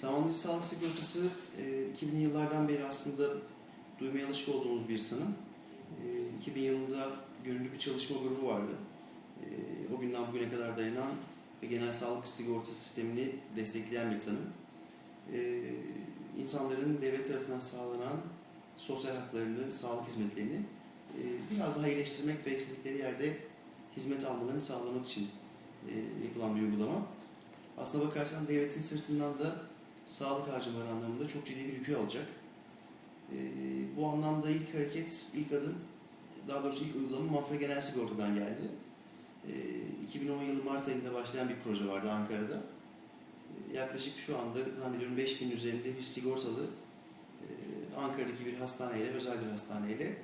Tamamlayıcı sağlık sigortası e, 2000'li yıllardan beri aslında duymaya alışık olduğumuz bir tanım. E, 2000 yılında gönüllü bir çalışma grubu vardı. E, o günden bugüne kadar dayanan ve genel sağlık sigortası sistemini destekleyen bir tanım. E, insanların devlet tarafından sağlanan sosyal haklarını, sağlık hizmetlerini e, biraz daha iyileştirmek ve istedikleri yerde hizmet almalarını sağlamak için e, yapılan bir uygulama. Aslına bakarsan devletin sırtından da sağlık harcamaları anlamında çok ciddi bir yükü alacak. E, bu anlamda ilk hareket, ilk adım, daha doğrusu ilk uygulama Mafra Genel Sigorta'dan geldi. E, 2010 yılı Mart ayında başlayan bir proje vardı Ankara'da. E, yaklaşık şu anda zannediyorum 5000 üzerinde bir sigortalı e, Ankara'daki bir hastaneyle, özel bir hastaneyle e,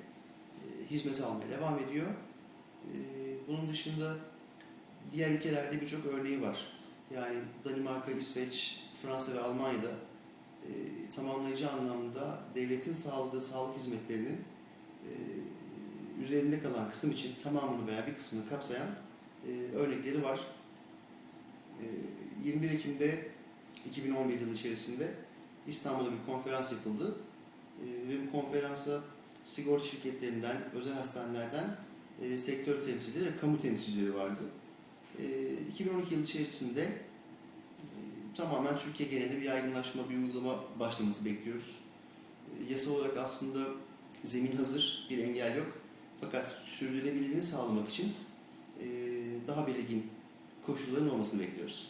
hizmet almaya devam ediyor. E, bunun dışında diğer ülkelerde birçok örneği var. Yani Danimarka, İsveç, Fransa ve Almanya'da e, tamamlayıcı anlamda devletin sağladığı sağlık hizmetlerinin e, üzerinde kalan kısım için tamamını veya bir kısmını kapsayan e, örnekleri var. E, 21 Ekim'de 2011 yılı içerisinde İstanbul'da bir konferans yapıldı E, ve bu konferansa sigorta şirketlerinden, özel hastanelerden e, sektör temsilcileri ve kamu temsilcileri vardı. E, 2012 yılı içerisinde tamamen Türkiye genelinde bir yaygınlaşma, bir uygulama başlaması bekliyoruz. E, yasal olarak aslında zemin hazır, bir engel yok. Fakat sürdürülebilirliğini sağlamak için e, daha belirgin koşulların olmasını bekliyoruz.